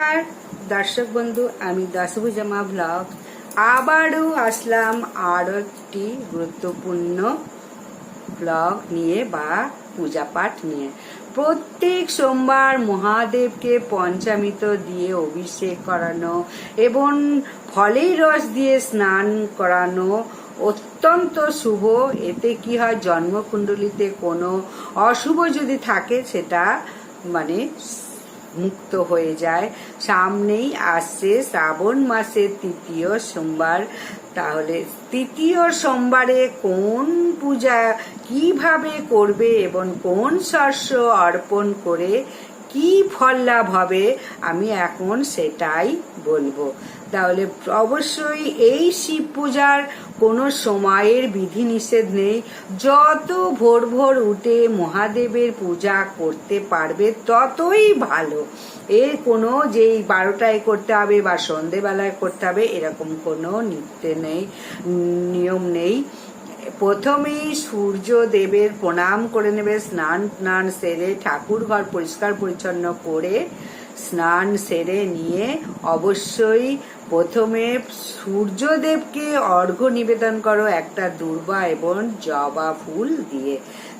নমস্কার, দর্শক বন্ধু, আমি দশভুজামা ব্লগ। আবারও আসলাম আরও একটি গুরুত্বপূর্ণ ব্লগ নিয়ে বা পূজা পাঠ নিয়ে। প্রত্যেক সোমবার মহাদেবকে পঞ্চামৃত দিয়ে অভিষেক করানো এবং ফলের রস দিয়ে স্নান করানো অত্যন্ত শুভ। এতে কি হয়, জন্মকুণ্ডলিতে কোনো অশুভ যদি থাকে, সেটা মানে মুক্ত হয়ে যায়। সামনেই আসছে শ্রাবণ মাসের তৃতীয় সোমবার। তাহলে তৃতীয় সোমবারে কোন পূজা কীভাবে করবে এবং কোন শস্য অর্পণ করে কি ফল লাভ হবে, আমি এখন সেটাই বলব। তাহলে অবশ্যই এই শিব পূজার কোনো সময়ের বিধিনিষেধ নেই। যত ভোর ভোর উঠে মহাদেবের পূজা করতে পারবে, ততই ভালো। এর কোনো যেই বারোটায় করতে হবে বা সন্ধেবেলায় করতে হবে, এরকম কোনো নিত্যে নেই, নিয়ম নেই। প্রথমেই সূর্য দেবের প্রণাম করে নেবে, স্নান টান সেরে ঠাকুর ঘর পরিষ্কার পরিচ্ছন্ন করে স্নান সেরে নিয়ে অবশ্যই প্রথমে সূর্যদেবকে অর্ঘ্য নিবেদন করো একটা দুর্বা এবং জবা ফুল দিয়ে।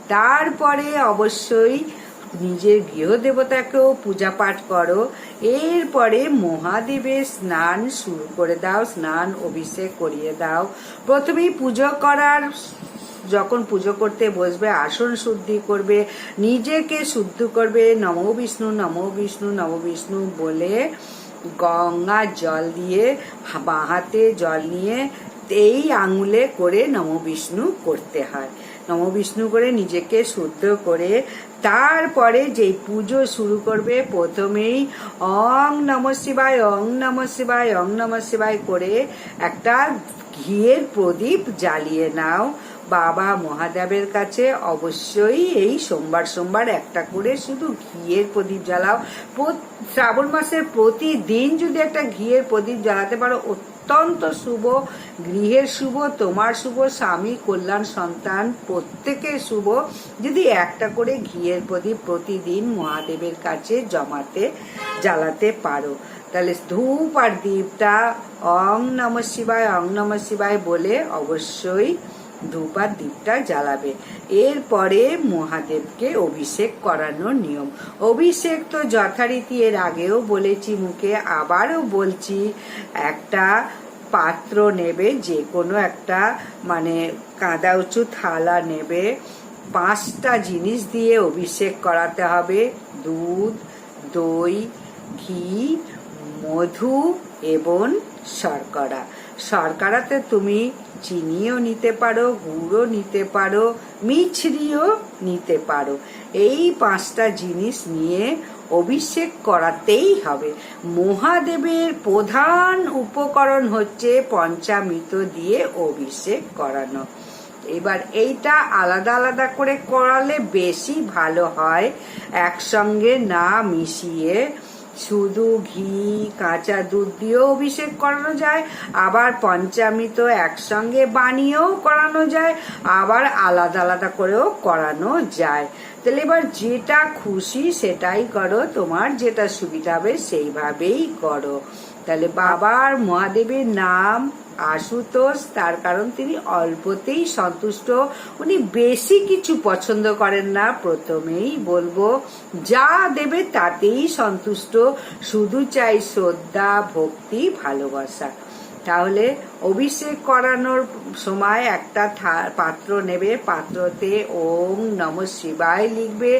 তারপরে অবশ্যই নিজের গৃহদেবতাকেও পূজা পাঠ করো। এরপরে মহাদেবের স্নান শুরু করে দাও, স্নান অভিষেক করিয়ে দাও। প্রথমেই পুজো করার, যখন পুজো করতে বসবে, আসন শুদ্ধি করবে, নিজেকে শুদ্ধ করবে, নম বিষ্ণু নম বিষ্ণু নম বিষ্ণু বলে গঙ্গার জল দিয়ে, বাঁ হাতে জল নিয়ে এই আঙুলে করে নম বিষ্ণু করতে হয়। নম বিষ্ণু করে নিজেকে শুদ্ধ করে তারপরে যেই পুজো শুরু করবে, প্রথমেই অং নম শিবায় অং নম শিবায় অং নম শিবায় করে একটা ঘিয়ের প্রদীপ জ্বালিয়ে নাও। বাবা মহাদেবের কাছে অবশ্যই এই সোমবার সোমবার একটা করে শুধু ঘিয়ের প্রদীপ জ্বালাও। শ্রাবণ মাসের প্রতিদিন যদি একটা ঘিয়ের প্রদীপ জ্বালাতে পারো, অত্যন্ত শুভ। গৃহের শুভ, তোমার শুভ, স্বামী, কল্যাণ, সন্তান, প্রত্যেকের শুভ। যদি একটা করে ঘিয়ের প্রদীপ প্রতিদিন মহাদেবের কাছে জমাতে, জ্বালাতে পারো। তাহলে ধূপ আর দ্বীপটা অং নম শিবায়, অং নম শিবায় বলে অবশ্যই ধূপ আর দীপটা জ্বালাবে। এরপরে মহাদেবকে অভিষেক করানোর নিয়ম। অভিষেক তো যথারীতি এর আগেও বলেছি, মুখে আবারও বলছি, একটা পাত্র নেবে যে কোনো একটা মানে কাদা উঁচু থালা নেবে, পাঁচটা জিনিস দিয়ে অভিষেক করাতে হবে, দুধ, দই, ঘি, মধু এবং শর্করা। শর্করাতে তুমি চিনিও নিতে পারো গুড়ও নিতে পারো, মিছরিও নিতে পারো। এই পাঁচটা জিনিস নিয়ে অভিষেক করাতেই হবে। মহাদেবের প্রধান উপকরণ হচ্ছে পঞ্চামৃত দিয়ে অভিষেক করানো। এবার এইটা আলাদা আলাদা করে করালে বেশি ভালো হয়। একসঙ্গে না মিশিয়ে শুধু ঘি, কাঁচা দুধ দিয়েও অভিষেক করানো যায়, আবার পঞ্চামৃত একসঙ্গে বানিয়েও করানো যায়, আবার আলাদা আলাদা করেও করানো যায়। তাহলে এবার যেটা খুশি সেটাই করো, তোমার যেটা সুবিধা হবে সেইভাবেই করো। তাহলে বাবার মহাদেবের নাম আশুতোষ, তার কারণ তিনি অল্পতেই সন্তুষ্ট। উনি বেশি কিছু পছন্দ করেন না, প্রথমেই বলব, যা দেবে তাতেই সন্তুষ্ট, শুধু চাই শ্রদ্ধা, ভক্তি, ভালোবাসা। তাহলে অভিষেক করানোর সময় একটা পাত্র নেবে, পাত্রতে ওম নম শিবায় লিখবে,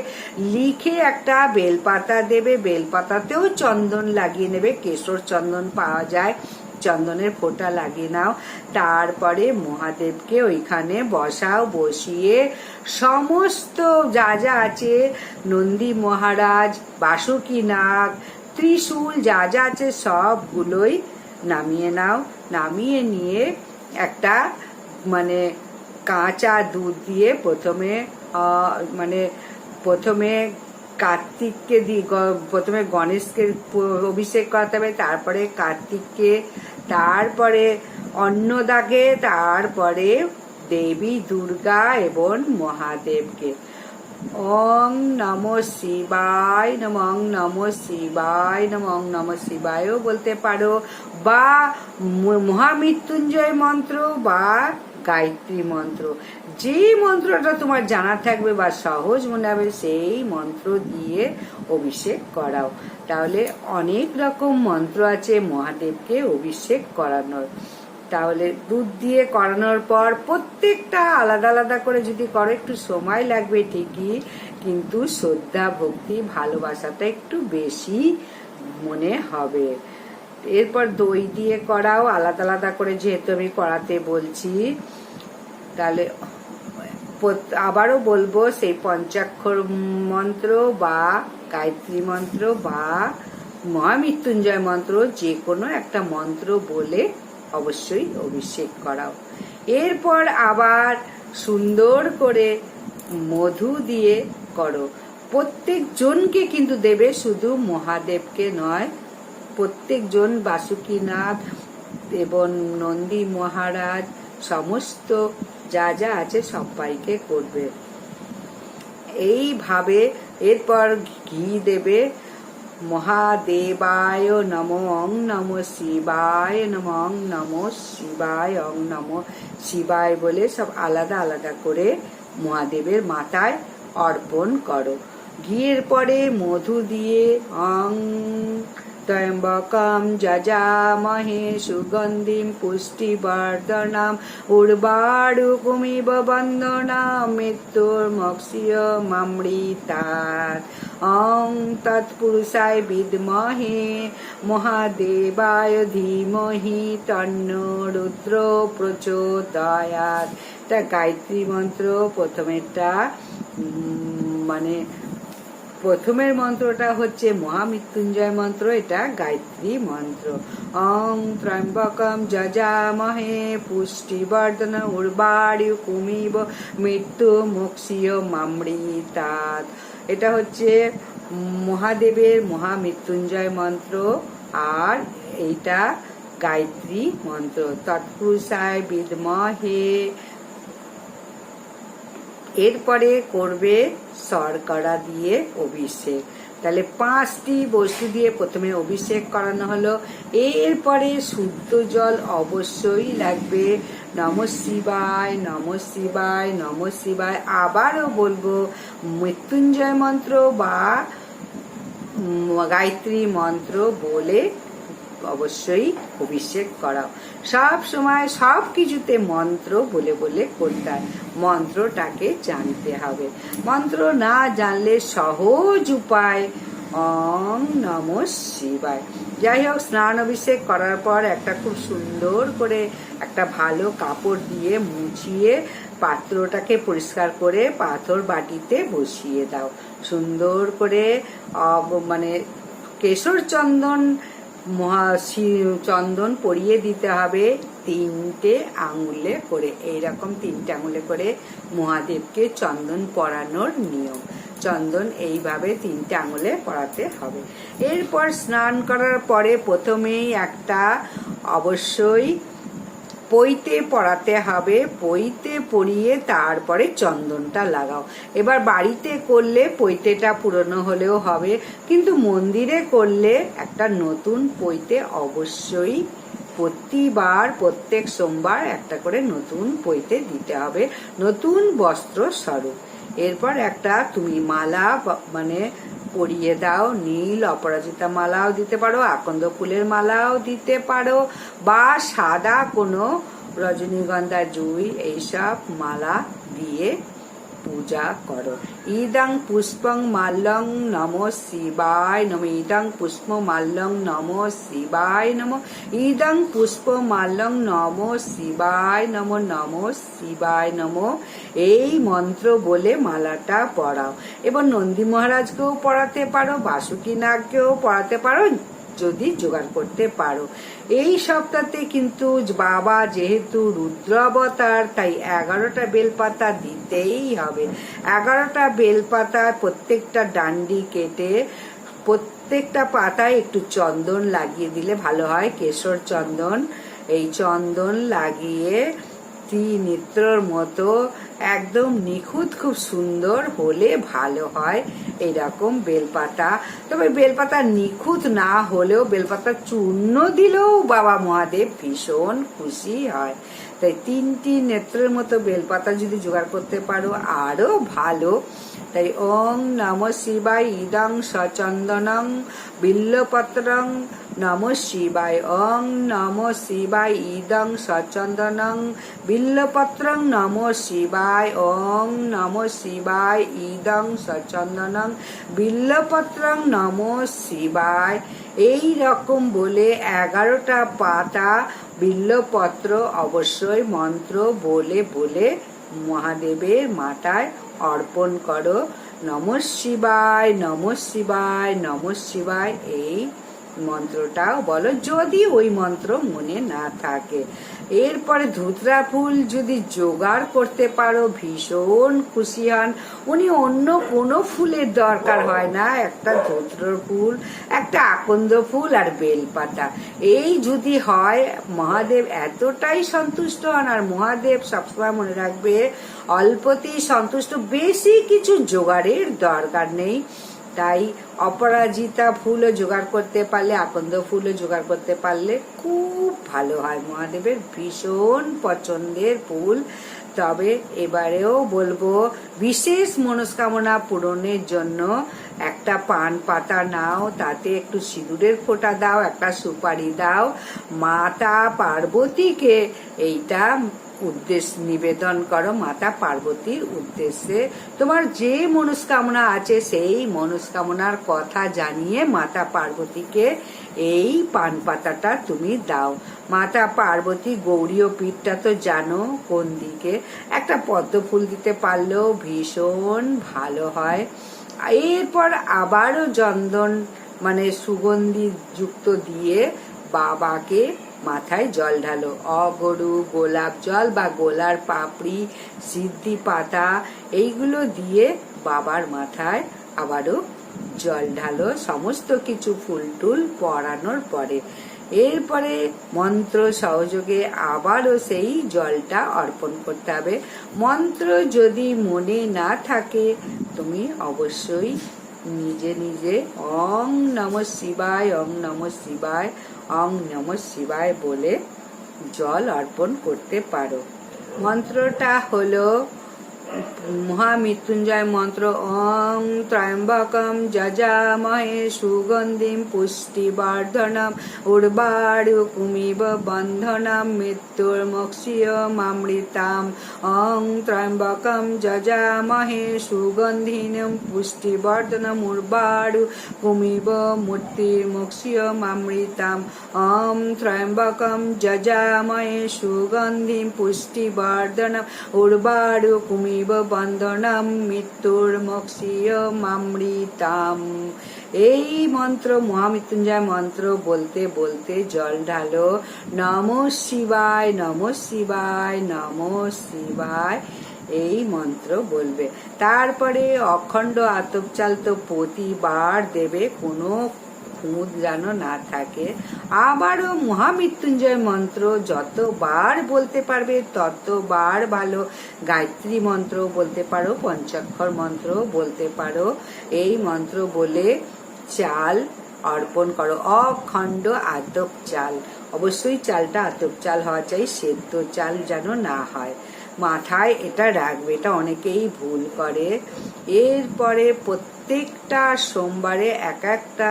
লিখে একটা বেলপাতা দেবে, বেলপাতাতেও চন্দন লাগিয়ে নেবে, কেশর চন্দন পাওয়া যায়। চন্দনের ফোঁটা লাগিয়ে নাও। তারপরে মহাদেবকে ওইখানে বসাও, বসিয়ে সমস্ত যা যা আছে, নন্দী মহারাজ, বাসুকি নাগ, ত্রিশূল যা যা আছে সবগুলোই নামিয়ে নাও। নামিয়ে নিয়ে একটা মানে কাঁচা দুধ দিয়ে প্রথমে মানে প্রথমে কার্তিককে দি প্রথমে গণেশকে অভিষেক করাতে হবে, তারপরে কার্তিককে, তারপরে অন্নদাকে, তারপরে দেবী, দুর্গা এবং মহাদেবকে। ওং নম শিবায় নম ওং নম শিবায় নম ওং নম শিবায়ও বলতে পারো, বা মহামৃত্যুঞ্জয় মন্ত্র বা গায়ত্রী মন্ত্র। যে মন্ত্রটা তোমার জানা থাকবে বা সহজ মনে হবে, সেই মন্ত্র দিয়ে অভিষেক করাও। তাহলে অনেক রকম মন্ত্র আছে মহাদেবকে অভিষেক করানোর। তাহলে দুধ দিয়ে করানোর পর প্রত্যেকটা আলাদা আলাদা করে যদি করো, একটু সময় লাগবে ঠিকই, কিন্তু শ্রদ্ধা, ভক্তি, ভালোবাসাটা একটু বেশি মনে হবে। এরপর দই দিয়ে করাও, আলাদা আলাদা করে যেহেতু আমি করাতে বলছি, তাহলে আবারও বলব সেই পঞ্চাক্ষর মন্ত্র বা গায়ত্রী মন্ত্র বা মহামৃত্যুঞ্জয় মন্ত্র, যে কোনো একটা মন্ত্র বলে অবশ্যই অভিষেক করাও। এরপর আবার সুন্দর করে মধু দিয়ে করো। প্রত্যেক জনকে কিন্তু দেবে, শুধু মহাদেবকে নয় প্রত্যেকজন বাসুকীনাথ এবং নন্দী মহারাজ, সমস্ত যা যা আছে সবাইকে করবে। এইভাবে এরপর ঘি দেবে। মহাদেবায় নম, অং নম শিবায় নম, অং নম শিবায়, অং নম শিবায় বলে সব আলাদা আলাদা করে মহাদেবের মাথায় অর্পণ করো। ঘিয়ের পরে মধু দিয়ে অং যজামহে সুগন্ধিম পুষ্টিবর্ধনম উর্বারুকুমিব বন্দনাম মৃত্যুর্মক্ষীয় মামৃতাৎ অং তৎপুরুষায় বিদ্মহে মহাদেবায় ধীমহি তন্ন রুদ্র প্রচোদয়াৎ তা গায়ত্রী মন্ত্র প্রথমেরটা মানে প্রথমের মন্ত্রটা হচ্ছে মহামৃত্যুঞ্জয় মন্ত্র, এটা গায়ত্রী মন্ত্র। অং ত্র্যম্বকম যজামহে পুষ্টিবর্ধন উর্বাড়ি কুমিব মৃত্যু মোক্ষীয় মামৃতাৎ। এটা হচ্ছে মহাদেবের মহামৃত্যুঞ্জয় মন্ত্র আর এইটা গায়ত্রী মন্ত্র। তৎপুরুষায় বিদমহে এরপরে করবে শর্করা দিয়ে অভিষেক। তাহলে পাঁচটি বস্তু দিয়ে প্রথমে অভিষেক করানো হলো। এরপরে শুদ্ধ জল অবশ্যই লাগবে। নম শিবায় নম শিবায় নম শিবায়। আবারও বলব, মৃত্যুঞ্জয় মন্ত্র বা গায়ত্রী মন্ত্র বলে অবশ্যই অভিষেক করাও। সব সময় সব কিছুতে মন্ত্র বলে বলে করতে হয়। মন্ত্রটাকে জানতে হবে। মন্ত্র না জানলে সহজ উপায়। অং নম শিবায়। যাই হোক, স্নান অভিষেক করার পর একটা খুব সুন্দর করে একটা ভালো কাপড় দিয়ে মুছিয়ে পাত্রটাকে পরিষ্কার করে পাথর বাটিতে বসিয়ে দাও। সুন্দর করে মানে কেশর চন্দন মহা চন্দন পরিয়ে দিতে হবে তিনটে আঙুলে করে। এইরকম তিনটে আঙুলে করে মহাদেবকে চন্দন পরানোর নিয়ম। চন্দন এইভাবে তিনটে আঙুলে পড়াতে হবে। এরপর স্নান করার পরে প্রথমেই একটা অবশ্যই পইতে পড়াতে হবে পইতে পরিয়ে তারপরে চন্দনটা লাগাও। এবার বাড়িতে করলে পৈতেটা পুরনো হলেও হবে, কিন্তু মন্দিরে করলে একটা নতুন পইতে অবশ্যই প্রতিবার, প্রত্যেক সোমবার একটা করে নতুন পইতে দিতে হবে। নতুন বস্ত্র স্বরূপ। এরপর একটা তুমি মালা মানে পরিয়ে দাও, নীল অপরাজিতা মালাও দিতে পারো, আকন্দ ফুলের মালাও দিতে পারো, বা সাদা কোনো রজনীগন্ধা জুই, এইসব মালা দিয়ে পূজা করো ইদং পুষ্পং মাল্যং নম শিবায় নম ইদং পুষ্প মাল্যং নম শিবায় নম ইদং পুষ্প মাল্যং নম শিবায় নম নম শিবায় নম এই মন্ত্র বলে মালাটা পড়াও। এবং নন্দী মহারাজকেও পড়াতে পারো বাসুকী নাগকেও পড়াতে পারো। যদি জোগাড় করতে পারো। এই সপ্তাহে কিন্তু বাবা যেহেতু রুদ্র অবতার তাই এগারোটা বেলপাতা দিতেই হবে। এগারোটা বেলপাতা প্রত্যেকটা ডান্ডি কেটে প্রত্যেকটা পাতায় একটু চন্দন লাগিয়ে দিলে ভালো হয়, কেশর চন্দন। এই চন্দন লাগিয়ে ত্রিনেত্রর মতো একদম নিখুঁত, খুব সুন্দর হলে ভালো হয় এইরকম বেলপাতা। তবে বেলপাতা নিখুঁত না হলেও বেলপাতা চূর্ণ দিলেও বাবা মহাদেব ভীষণ খুশি হয়। তাই তিনটি নেত্রের মতো বেলপাতা যদি জোগাড় করতে পারো, আরও ভালো। তাই ওং নম শিবায় ইদং সচন্দনং বিল্লপত্রং নম শিবায়। ওং নম শিবায় ইদং সচন্দনং বিল্লপত্রং নম শিবায়। ওং নম শিবায় ইদং সচন্দনং বিল্লপত্রং নম শিবায়। এই রকম বলে এগারোটা পাতা বিল্লপত্র অবশ্যই মন্ত্র বলে বলে মহাদেবের মাথায় অর্পণ করো। নম শিবায় নম শিবায় নম শিবায়। এই মন্ত্রটাও বলো, যদি ওই মন্ত্র মনে না থাকে। এরপরে ধুতরা ফুল যদি জোগাড় করতে পারো, ভীষণ খুশি হন। উনি অন্য কোনো ফুলের দরকার হয় না। একটা ধুত্র ফুল, একটা আকন্দ ফুল আর বেলপাতা। এই যদি হয়, মহাদেব এতটাই সন্তুষ্ট হন আর মহাদেব সবসময় মনে রাখবে, অল্পতেই সন্তুষ্ট, বেশি কিছু জোগাড়ের দরকার নেই। তাই অপরাজিতা ফুলও জোগাড় করতে পারলে, আকন্দ ফুলও জোগাড় করতে পারলে খুব ভালো হয়। মহাদেবের ভীষণ পছন্দের ফুল। তবে এবারেও বলব, বিশেষ মনস্কামনা পূরণের জন্য একটা পান পাতা নাও, তাতে একটু সিঁদুরের ফোঁটা দাও, একটা সুপারি দাও। মাতা পার্বতীকে এইটা উদ্দেশ্য নিবেদন করো মাতা পার্বতীর উদ্দেশ্যে। তোমার যে মনস্কামনা আছে, সেই মনস্কামনার কথা জানিয়ে মাতা পার্বতীকে এই পান পাতাটা তুমি দাও। মাতা পার্বতী, গৌরীয় পীঠটা তো জানো কোন দিকে। একটা পদ্ম ফুল দিতে পারলেও ভীষণ ভালো হয়। এরপর আবারও চন্দন মানে সুগন্ধি যুক্ত দিয়ে বাবাকে মাথায় জল ঢালো। অগরু, গোলাপ জল বা গোলার পাপড়ি, সিদ্ধি পাতা, এইগুলো দিয়ে বাবার মাথায় আবারও জল ঢালো। সমস্ত কিছু ফুল টুল পরানোর পরে এরপরে মন্ত্র সহযোগে আবারও সেই জলটা অর্পণ করতে হবে। মন্ত্র যদি মনে না থাকে, তুমি অবশ্যই নিজে নিজে অং নম শিবায়, অং নম শিবায়, অং নম শিবায় বলে জল অর্পণ করতে পারো। মন্ত্রটা হলো মহামৃত্যুঞ্জয় মন্ত্র ওং ত্রয়ম্বকম যজামহে সুগন্ধিম পুষ্টিবর্ধনম উর্বাড়ুকুমিব বন্ধনম মৃত্যুর্মোক্ষিয়মামৃতাম ওং ত্রয়ম্বকম যজামহে সুগন্ধিনম পুষ্টিবর্ধনম উর্বাড়ু কুমিব মূর্তির্মোক্ষিয়মামৃতাম ওং ত্রয়ম্বকম যজামহে সুগন্ধিম পুষ্টিবর্ধনম উর্বাড়ু কুমিব ইব বন্ধনম মৃত্যুর মামৃতাম এই মন্ত্র, মহামৃত্যুঞ্জয় মন্ত্র বলতে বলতে জল ঢালো। নম শিবায় নম শিবায় নম শিবায়, এই মন্ত্র বলবে। তারপরে অখণ্ড আতপ চাল তো প্রতিবার দেবে কোনো খুঁত যেন না থাকে, আবারও মহামৃত্যুঞ্জয় মন্ত্র যতবার বলতে পারবে, ততবার ভালো। গায়ত্রী মন্ত্র বলতে পারো, পঞ্চাক্ষর মন্ত্র বলতে পারো, এই মন্ত্র বলে চাল অর্পণ করো, অখণ্ড আতপ চাল। অবশ্যই চালটা আতপ চাল হওয়া চাই, সেদ্ধ চাল যেন না হয়। মাথায় এটা রাখবে, এটা অনেকেই ভুল করে। এরপরে প্রত্যেকটা সোমবারে এক একটা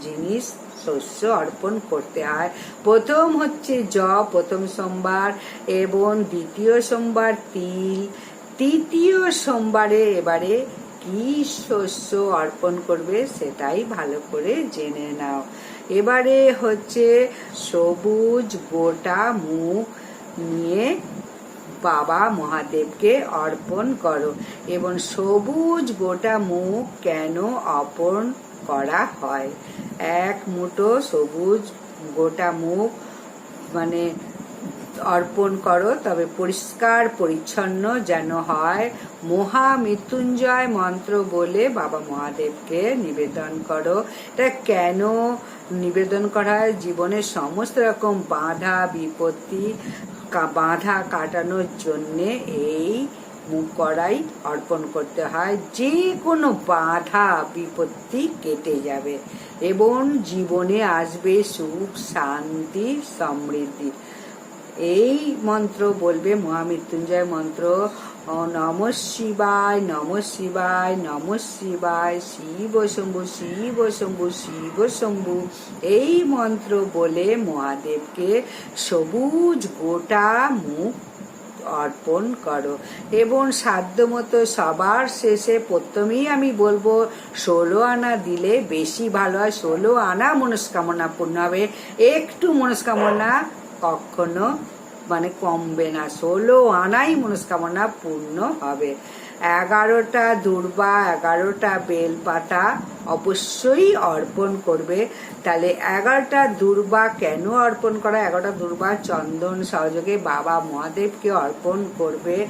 জিনিস শস্য অর্পণ করতে হয়। প্রথম হচ্ছে জ প্রথম সোমবার, এবং দ্বিতীয় সোমবার তিল। তৃতীয় সোমবারে এবারে কি শস্য অর্পণ করবে সেটাই ভালো করে জেনে নাও। এবারে হচ্ছে সবুজ গোটা মুখ নিয়ে বাবা মহাদেবকে অর্পণ করো এবং সবুজ গোটা মুখ কেন অর্পণ করা হয়? এক মুঠো সবুজ গোটা মুখ মানে অর্পণ করো, তবে পরিষ্কার, পরিচ্ছন্ন যেন হয়। মহা মৃত্যুঞ্জয় মন্ত্র বলে বাবা মহাদেবকে নিবেদন করো। এটা কেন নিবেদন করা হয়? জীবনের সমস্ত রকম বাধা, বিপত্তি বাধা কাটানোর জন্যে এই করাই অর্পণ করতে হয়। যে কোনো বাধা বিপত্তি কেটে যাবে এবং জীবনে আসবে সুখ, শান্তি, সমৃদ্ধি। এই মন্ত্র বলবে মহামৃত্যুঞ্জয় মন্ত্র নম শিবায় নম শিবায় নম শিবায়, শিব শম্ভু শিব শম্ভু শিব শম্ভু। এই মন্ত্র বলে মহাদেবকে সবুজ গোটা মুখ অর্পণ করো এবং সাধ্যমতো সবার শেষে প্রথমেই আমি বলব, ষোলো আনা দিলে বেশি ভালো হয়। ষোলো আনা মনস্কামনা পূর্ণ হবে। একটু মনস্কামনা কখনো মানে কমবে না। ষোলো আনাই মনস্কামনা পূর্ণ হবে। এগারোটা দুর্বা, এগারোটা বেলপাতা অবশ্যই অর্পণ করবে। তাহলে এগারোটা দুর্বা কেন অর্পণ করা? এগারোটা দুর্বা চন্দন সহযোগে বাবা মহাদেবকে অর্পণ করবে।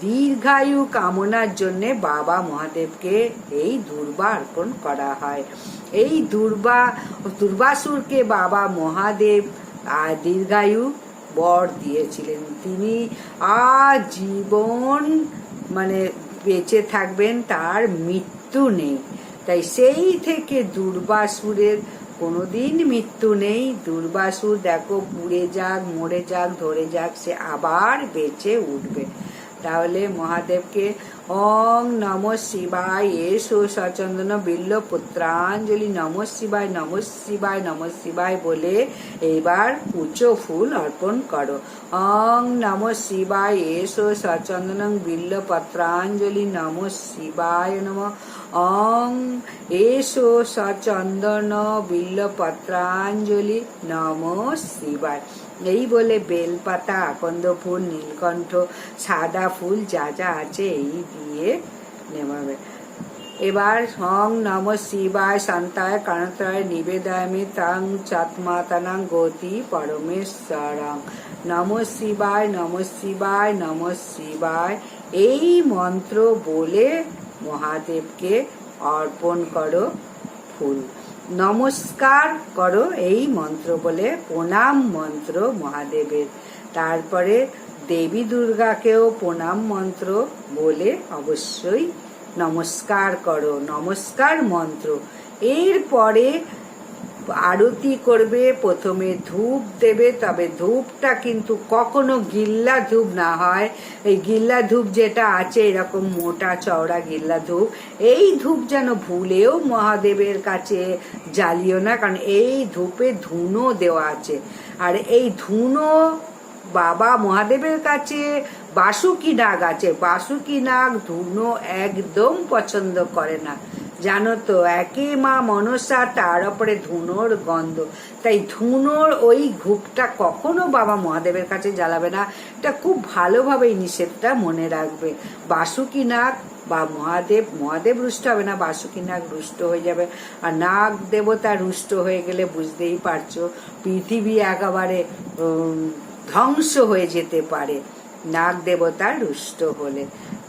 দীর্ঘায়ু কামনার জন্য বাবা মহাদেবকে এই দুর্বা অর্পণ করা হয়। এই দুর্বা, দুর্বাসুরকে বাবা মহাদেব আর দীর্ঘায়ু বর দিয়েছিলেন। তিনি আজীবন মানে বেঁচে থাকবেন, তার মৃত্যু নেই। তাই সেই থেকে দুর্বাসুরের কোনোদিন মৃত্যু নেই। দুর্বাসুর দেখো, পুড়ে যাক, মরে যাক, ধরে যাক, সে আবার বেঁচে উঠবে। তাহলে মহাদেবকে ওং নম শিবায়। এসো সচন্দন বিল্ল পুত্রাঞ্জলি। নম শিবায় নম শিবায় নম শিবায় বলে এবার উচ্চ ফুল অর্পণ করো। ওং নম শিবায়। এসো সচন্দন বিল্ল পত্রাঞ্জলি। নম শিবায় নম। ওং এসো সচন্দন বিল্ল পত্রাঞ্জলি। নম শিবায়। এই বলে বেলপাতা, আকন্দ ফুল, নীলকণ্ঠ, সাদা ফুল যা যা আছে এই দিয়ে নেমাবে। এবার হং নম শিবায় শান্তায় কানতায় নিবেদামি তাং চাত্মাতানাং গতি পরমেশ্বরং। নম শিবায় নম শিবায় নম শিবায়, এই মন্ত্র বলে মহাদেবকে অর্পণ করো ফুল। নমস্কার করো এই মন্ত্র বলে প্রণাম মন্ত্র মহাদেবের। তারপরে দেবী দুর্গাকেও প্রণাম মন্ত্র বলে অবশ্যই নমস্কার করো, নমস্কার মন্ত্র। এরপরে আরতি করবে, প্রথমে ধূপ দেবে, তবে ধূপটা কিন্তু কখনো গিল্লা ধূপ না হয়। এই গিল্লা ধূপ যেটা আছে, এরকম মোটা চওড়া গিল্লা ধূপ, এই ধূপ যেন ভুলেও মহাদেবের কাছে জ্বালিও না, কারণ এই ধূপে ধুনো দেওয়া আছে। আর এই ধুনো বাবা মহাদেবের কাছে, বাসুকি নাগ আছে। বাসুকি নাগ ধুনো একদম পছন্দ করে না। জানো তো একে মা মনসা, তার ওপরে ধুনোর গন্ধ। তাই ধুনোর ওই ঘুপটা কখনো বাবা মহাদেবের কাছে জ্বালাবে না। এটা খুব ভালোভাবে এই নিষেধটা মনে রাখবে। বাসুকি নাগ বা মহাদেব মহাদেব রুষ্ট হবে না, বাসুকি নাগ রুষ্ট হয়ে যাবে। আর নাগ দেবতা রুষ্ট হয়ে গেলে বুঝতেই পারছ, পৃথিবী একেবারে ধ্বংস হয়ে যেতে পারে। নাগ দেবতা রুষ্ট হলে।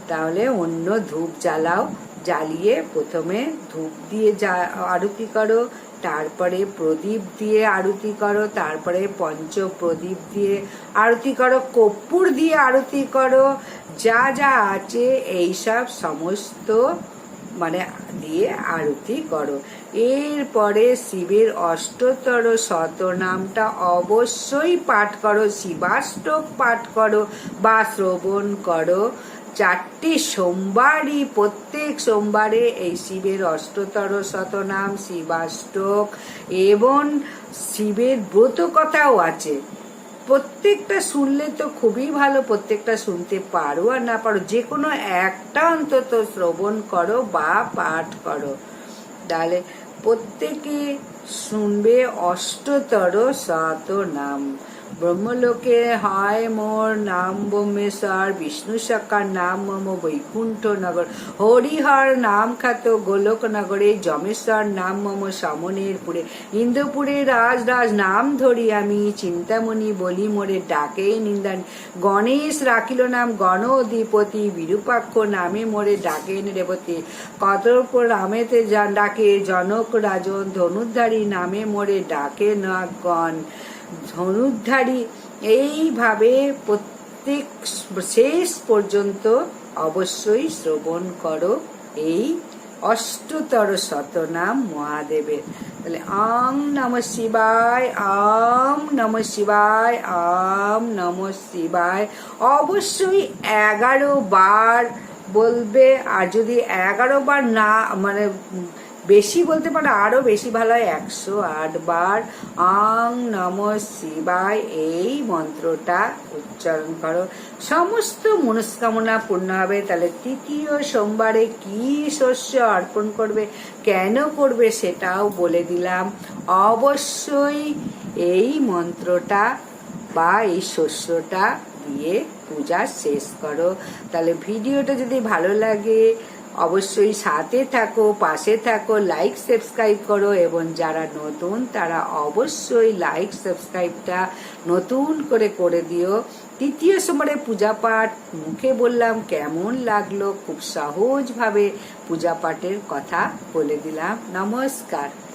তাহলে অন্য ধূপ জ্বালাও জ্বালিয়ে প্রথমে ধূপ দিয়ে যা, আরতি করো, তারপরে প্রদীপ দিয়ে আরতি করো, তারপরে পঞ্চ প্রদীপ দিয়ে আরতি করো, কর্পূর দিয়ে আরতি করো, যা যা আছে এইসব সমস্ত মানে দিয়ে আরতি করো। এরপরে শিবের অষ্টতর শতনামটা অবশ্যই পাঠ করো, শিবাষ্টক পাঠ করো বা শ্রবণ করো। চারটি সোমবারই, প্রত্যেক সোমবারে এই শিবের অষ্টতর শতনাম, শিবাষ্টক এবং শিবের ব্রত কথাও আছে। প্রত্যেকটা শুনলে তো খুবই ভালো, প্রত্যেকটা শুনতে পারো আর না পারো যে কোনো একটা অন্তত শ্রবণ করো বা পাঠ করো। তাহলে প্রত্যেকে শুনবে অষ্টতর শত নাম ব্রহ্মলোকে হয় মোর নাম ব্রহ্মেশ্বর বিষ্ণু সকার নাম মম বৈকুণ্ঠ নগর। হরিহর নাম খ্যাত গোলক নগরে, যমেশ্বর নাম মম সমনের পুরে ইন্দ্রপুরে রাজ রাজ নাম ধরি আমি, চিন্তামণি বলি মোরে ডাকে নিন্দান। গণেশ রাখিল নাম গণ অধিপতি বিরূপাক্ষ নামে মোরে ডাকে রেবতী। কতর্প রামেতে ডাকে, জনক রাজন ধনুধারী নামে মোরে ডাকে নাগগণ ধনুধারী এইভাবে প্রত্যেক শেষ পর্যন্ত অবশ্যই শ্রবণ করো এই অষ্টতর শতনাম মহাদেবের। তাহলে আম নম শিবায়, আম নম শিবায়, আম নম শিবায়। অবশ্যই এগারো বার বলবে, আর যদি এগারো বার না মানে বেশি বলতে পারো, আরও বেশি ভালো হয়। একশো আট বার আং নম শিবায় এই মন্ত্রটা উচ্চারণ করো। সমস্ত মনস্কামনা পূর্ণ হবে। তাহলে তৃতীয় সোমবারে কি শস্য অর্পণ করবে, কেন করবে সেটাও বলে দিলাম। অবশ্যই এই মন্ত্রটা বা এই শস্যটা দিয়ে পূজা শেষ করো। তাহলে ভিডিওটা যদি ভালো লাগে অবশ্যই সাথে থাকো, পাশে থাকো লাইক সাবস্ক্রাইব করো এবং যারা নতুন তারা অবশ্যই লাইক সাবস্ক্রাইবটা নতুন করে করে দিও। তৃতীয় সময়ে পূজা পাঠ, মুখে বললাম কেমন লাগল, খুব সহজভাবে পূজা পাঠের কথা বলে দিলাম। নমস্কার।